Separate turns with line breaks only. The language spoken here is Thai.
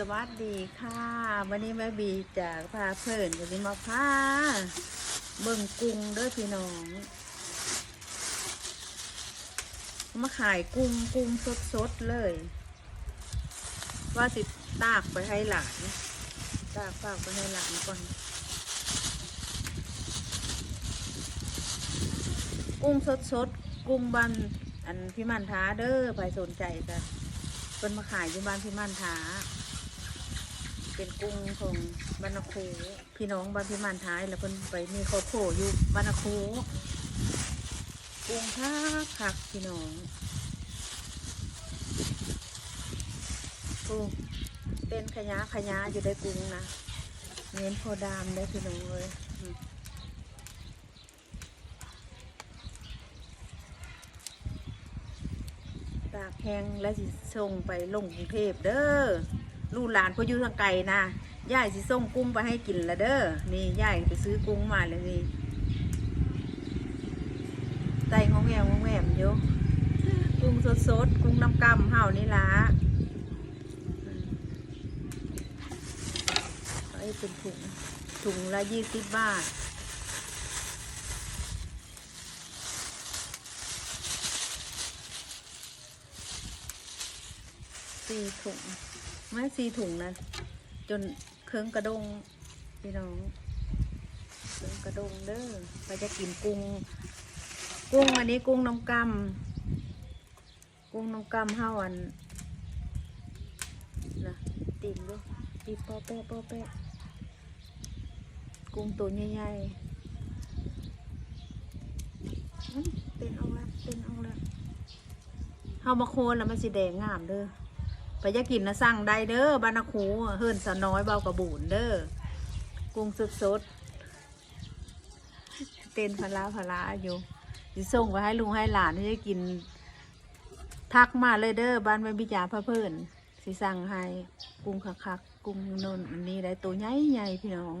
สวัสดีค่ะ วันนี้แม่บีจากพาเพื่อนวันนี้มาพาเบิ่งกุ้งเด้อพี่น้องมาขายกุ้งกุ้งสดๆเลย ว่าสิตากไปให้หลานตากฝากไปให้หลานก่อน กุ้งสดๆกุ้งบันอันพี่มันท้าเด้อใครสนใจจ้ะเป็นมาขายอยู่บ้านพี่มันท้า เป็นกุ้งของบรรณคูพี่น้องบ้านพี่มันท้าย แล้วเพิ่นไปมีครอบครัวอยู่บรรณคูกุ้งคักคักพี่น้องกุ้งเป็นขยะขยะอยู่ได้กุ้งนะเน้นโพอดามได้พี่น้องเลยตากแห้งและสิส่งไปลงกรุงเทพเด้อ ลูกหลานพออยู่ทางไกลนะยายสิส่งกุ้งไปให้กินละเด้อนี่ยายไปซื้อกุ้งมาเลยนี่ไต่ของแงมของแงมอยู่กุ้งสดสดๆกุ้งน้ำกำเห่านี่ละอืมเอาให้เป็นถุงถุงละยี่สิบบาทสี่ถุง ไม่สี่ถุงนะ จนเครื่องกระดงพี่น้องเครื่องกระดงเด้อไปจะกินกุ้ง กุ้งอันนี้กุ้งน้ำกำกุ้งน้ำกำห้าวันนะติ่มด้วยติ่มปอแปะปอแปะกุ้งตัวใหญ่ๆเต้นเอาแล้วเต้นเอาแล้วเฮามาโคนแล้วมันสีแดงงามเด้อ ไปยากกินนะสั่งได้เด้อบานาคูเฮิรนสะน้อยเบากระบูนเด้อกุ้งสดสดๆเต้นพลาพลาอยู่สิส่งไปให้ลุงให้หลานที่จะกิน ทักมาเลยเด้อบ้านแม่บิจาพระเพิ่อนสิสั่งให้กุ้งคักๆกุ้งนนอันนี้ได้ตัวใหญ่ใหญ่พี่น้อง